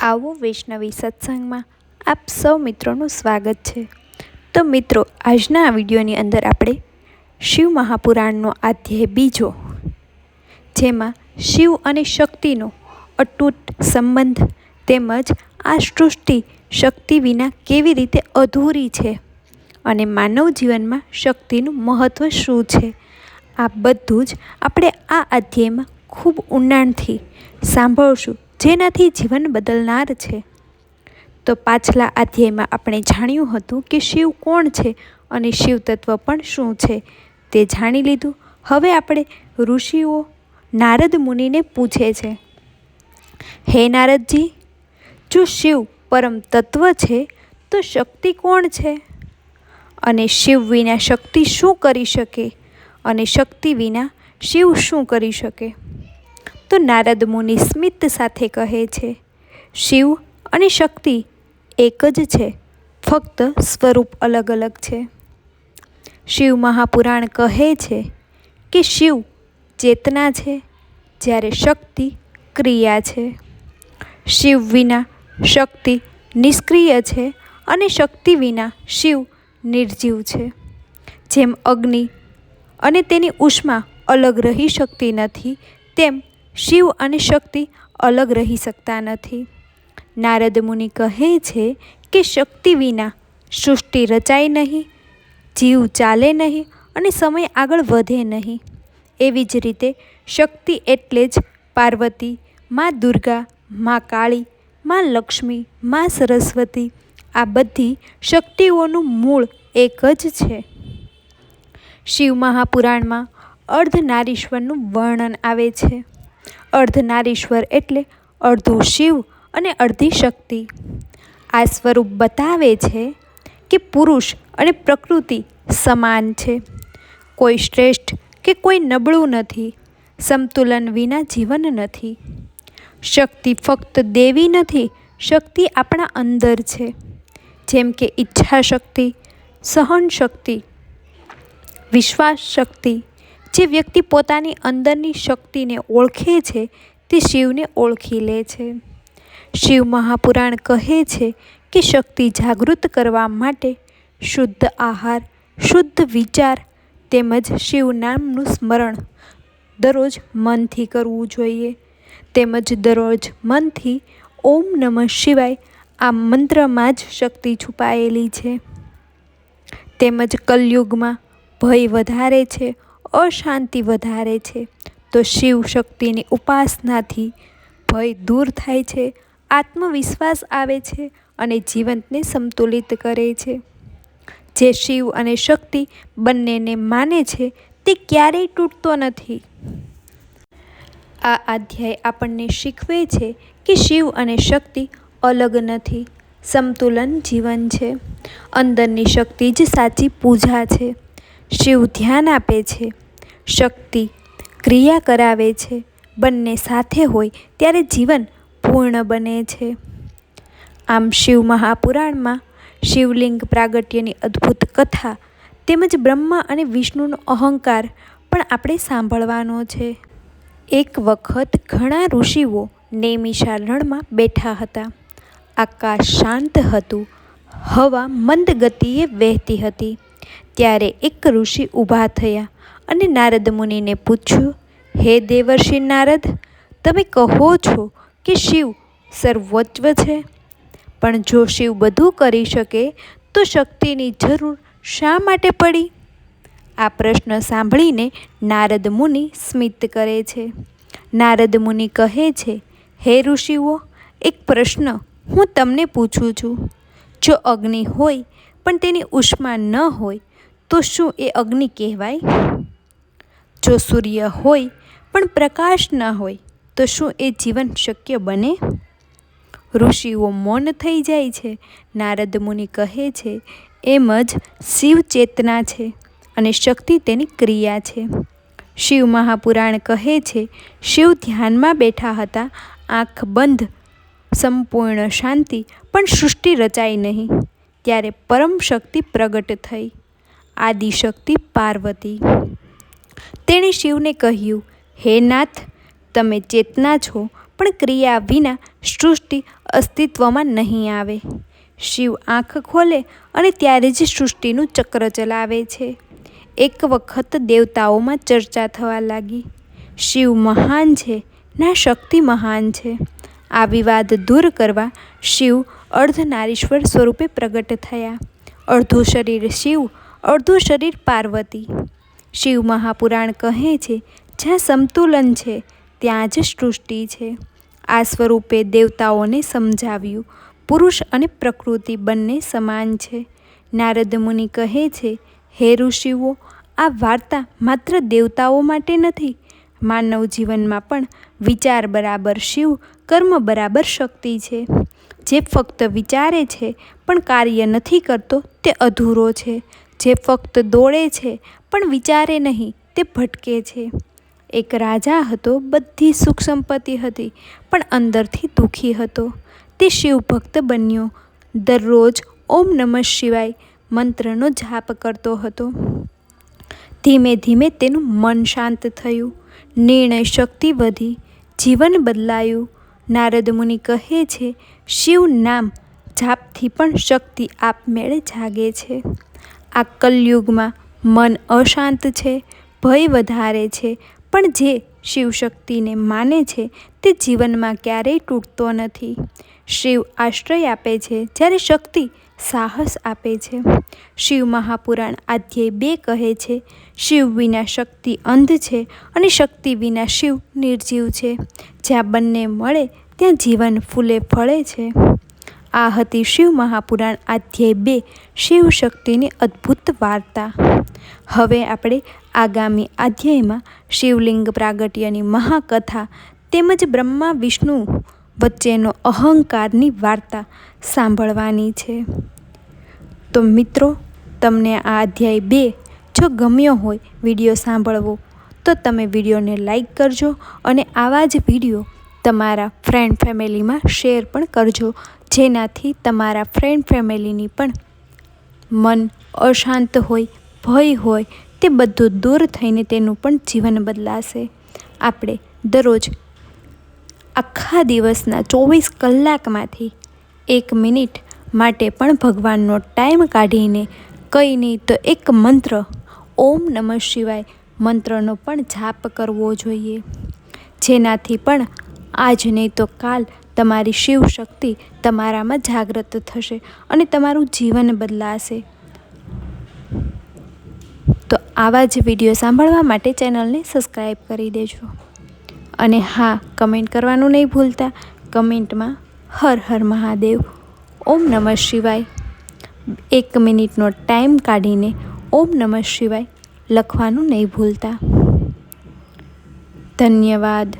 આવો વૈષ્ણવી સત્સંગમાં આપ સૌ મિત્રોનું સ્વાગત છે. તો મિત્રો, આજના આ વિડીયોની અંદર આપણે શિવ મહાપુરાણનો આધ્યાય બીજો, જેમાં શિવ અને શક્તિનો અતૂટ સંબંધ તેમજ આ સૃષ્ટિ શક્તિ વિના કેવી રીતે અધૂરી છે અને માનવ જીવનમાં શક્તિનું મહત્ત્વ શું છે, આ બધું જ આપણે આ અધ્યાયમાં ખૂબ ઊંડાણથી સાંભળશું. જેનાથી જીવન બદલનાર છે. તો પાછલા અધ્યાયમાં આપણે જાણ્યું હતું કે શિવ કોણ છે અને શિવ તત્વ પણ શું છે તે જાણી લીધું. હવે આપણે ઋષિઓ નારદ મુનિને પૂછે છે, હે નારદજી, જો શિવ પરમ તત્વ છે, તો શક્તિ કોણ છે? અને શિવ વિના શક્તિ શું કરી શકે? અને શક્તિ વિના શિવ શું કરી શકે? તો નારદ મુનિ સ્મિત સાથે કહે છે, શિવ અને શક્તિ એક જ છે, ફક્ત સ્વરૂપ અલગ અલગ છે. શિવ મહાપુરાણ કહે છે કે શિવ ચેતના છે, જ્યારે શક્તિ ક્રિયા છે. શિવ વિના શક્તિ નિષ્ક્રિય છે અને શક્તિ વિના શિવ નિર્જીવ છે. જેમ અગ્નિ અને તેની ઉષ્મા અલગ રહી શકતી નથી, તેમ શિવ અને શક્તિ અલગ રહી શકતા નથી. નારદ મુનિ કહે છે કે શક્તિ વિના સૃષ્ટિ રચાય નહીં, જીવ ચાલે નહીં અને સમય આગળ વધે નહીં. એવી જ રીતે શક્તિ એટલે જ પાર્વતી, મા દુર્ગા, મા કાળી, માં લક્ષ્મી, મા સરસ્વતી આ બધી શક્તિઓનું મૂળ એક જ છે. શિવ મહાપુરાણમાં અર્ધનારીશ્વરનું વર્ણન આવે છે. અર્ધનારીશ્વર એટલે અડધું શિવ અને અડધી શક્તિ. આ સ્વરૂપ બતાવે છે કે પુરુષ અને પ્રકૃતિ સમાન છે. કોઈ શ્રેષ્ઠ કે કોઈ નબળું નથી સમતુલન વિના જીવન નથી. શક્તિ ફક્ત દેવી નથી, શક્તિ આપણા અંદર છે. જેમ કે ઈચ્છા શક્તિ સહન શક્તિ વિશ્વાસ શક્તિ જે વ્યક્તિ પોતાની અંદરની શક્તિને ઓળખે છે, તે શિવને ઓળખી લે છે. શિવ મહાપુરાણ કહે છે કે શક્તિ જાગૃત કરવા માટે શુદ્ધ આહાર, શુદ્ધ વિચાર તેમજ શિવ નામનું સ્મરણ દરરોજ મનથી કરવું જોઈએ. તેમજ દરરોજ મનથી ઓમ નમઃ શિવાય આ મંત્રમાં જ શક્તિ છુપાયેલી છે. તેમજ કલયુગમાં ભય વધારે છે અશાંતિ વધારે છે, તો શિવ શક્તિની ઉપાસનાથી ભય દૂર થાય છે, આત્મવિશ્વાસ આવે છે અને જીવનને સંતુલિત કરે છે. જે શિવ અને શક્તિ બંનેને માને છે, તે ક્યારેય તૂટતો નથી. આ અધ્યાય આપણને શીખવે છે કે શિવ અને શક્તિ અલગ નથી, સંતુલન જીવન છે. અંદરની શક્તિ જ સાચી પૂજા છે. શિવ ધ્યાન આપે છે, શક્તિ ક્રિયા કરાવે છે, બંને સાથે હોય ત્યારે જીવન પૂર્ણ બને છે. આમ શિવ મહાપુરાણમાં શિવલિંગ પ્રાગટ્યની અદ્ભુત કથા તેમજ બ્રહ્મા અને વિષ્ણુનો અહંકાર પણ આપણે સાંભળવાનો છે. એક વખત ઘણા ઋષિઓ નેમિષા રણમાં બેઠા હતા. આકાશ શાંત હતું, હવા મંદ ગતિએ વહેતી હતી. ત્યારે એક ઋષિ ઊભા થયા અને નારદ મુનિને પૂછ્યું, હે દેવર્ષિ નારદ, તમે કહો છો કે શિવ સર્વોચ્ચ છે? પણ જો શિવ બધું કરી શકે, તો શક્તિની જરૂર શા માટે પડી? આ પ્રશ્ન સાંભળીને નારદ મુનિ સ્મિત કરે છે. નારદ મુનિ કહે છે, હે ઋષિઓ, એક પ્રશ્ન હું તમને પૂછું છું. જો અગ્નિ હોય પણ તેની ઉષ્મા ન હોય, તો શું એ અગ્નિ કહેવાય? જો સૂર્ય હોય, પણ પ્રકાશ ન હોય, તો શું એ જીવન શક્ય બને? ઋષિઓ મૌન થઈ જાય છે. નારદ મુનિ કહે છે, એમ જ શિવ ચેતના છે અને શક્તિ તેની ક્રિયા છે. શિવ મહાપુરાણ કહે છે, શિવ ધ્યાનમાં બેઠા હતા, આંખ બંધ, સંપૂર્ણ શાંતિ, પણ સૃષ્ટિ રચાઈ નહીં. ત્યારે પરમ શક્તિ પ્રગટ થઈ. આદિશક્તિ પાર્વતી. તેણે શિવને કહ્યું, હે નાથ, તમે ચેતના છો, પણ ક્રિયા વિના સૃષ્ટિ અસ્તિત્વમાં નહીં આવે. શિવ આંખ ખોલે અને ત્યારે જ સૃષ્ટિનું ચક્ર ચલાવે છે. એક વખત દેવતાઓમાં ચર્ચા થવા લાગી. શિવ મહાન છે, ના શક્તિ મહાન છે. આ વિવાદ દૂર કરવા શિવ અર્ધનારીશ્વર સ્વરૂપે પ્રગટ થયા. અડધું શરીર શિવ, અડધું શરીર પાર્વતી. શિવ મહાપુરાણ કહે છે, જ્યાં સંતુલન છે, ત્યાં જ સૃષ્ટિ છે. આ સ્વરૂપે દેવતાઓને સમજાવ્યું. પુરુષ અને પ્રકૃતિ બંને સમાન છે. નારદ મુનિ કહે છે, હે ઋષિઓ, આ વાર્તા માત્ર દેવતાઓ માટે નથી, માનવ જીવનમાં પણ વિચાર બરાબર શિવ, કર્મ બરાબર શક્તિ છે. જે ફક્ત વિચારે છે, પણ કાર્ય નથી કરતો, તે અધૂરો છે. જે ફક્ત દોડે છે, પણ વિચારે નહીં, તે ભટકે છે. એક રાજા હતો, બધી સુખ સંપત્તિ હતી, પણ અંદરથી દુઃખી હતો. તે શિવભક્ત બન્યો. દરરોજ ઓમ નમઃ શિવાય મંત્રનો જાપ કરતો હતો. ધીમે ધીમે તેનું મન શાંત થયું. નિર્ણય શક્તિ વધી. જીવન બદલાયું. નારદ મુનિ કહે છે, શિવ નામ જાપથી પણ શક્તિ આપમેળે જાગે છે. આ કલયુગમાં મન અશાંત છે, ભય વધારે છે, પણ જે શિવશક્તિને માને છે, તે જીવનમાં ક્યારેય તૂટતો નથી. શિવ આશ્રય આપે છે, જ્યારે શક્તિ સાહસ આપે છે. શિવ મહાપુરાણ અધ્યાય બે કહે છે, શિવ વિના શક્તિ અંધ છે અને શક્તિ વિના શિવ નિર્જીવ છે. જ્યાં બંને મળે, ત્યાં જીવન ફૂલે ફળે છે. આ હતી શિવ મહાપુરાણ અધ્યાય બે, શિવ શક્તિની અદ્ભુત વાર્તા. હવે આપણે આગામી અધ્યાયમાં શિવલિંગ પ્રાગટ્યની મહાકથા તેમજ બ્રહ્મા વિષ્ણુ વચ્ચેનો અહંકારની વાર્તા સાંભળવાની છે. તો મિત્રો, તમને આ અધ્યાય બે જો ગમ્યો હોય વીડિયો સાંભળવો, તો તમે વિડીયોને લાઈક કરજો અને આવા જ વીડિયો તમારા ફ્રેન્ડ ફેમિલીમાં શેર પણ કરજો. જેનાથી તમારા ફ્રેન્ડ ફેમિલીની પણ મન અશાંત હોય, ભય હોય, તે બધું દૂર થઈને તેનું પણ જીવન બદલાશે. આપણે દરરોજ આખા દિવસના ચોવીસ કલાકમાંથી એક મિનિટ માટે પણ ભગવાનનો ટાઈમ કાઢીને કંઈ નહીં તો એક મંત્ર, ઓમ નમઃ શિવાય મંત્રનો પણ જાપ કરવો જોઈએ. જેનાથી પણ આજ નહીં તો કાલ તમારી શિવ શક્તિ તમારામાં જાગૃત થશે અને તમારું જીવન બદલાશે. તો આવા જ વીડિયો સાંભળવા માટે ચેનલને સબસ્ક્રાઈબ કરી દેજો. અને હા, કમેન્ટ કરવાનું નહીં ભૂલતા. કમેન્ટમાં હર હર મહાદેવ. ઓમ નમઃ શિવાય. એક મિનિટનો ટાઈમ કાઢીને ઓમ નમઃ શિવાય લખવાનું નહીં ભૂલતા. ધન્યવાદ.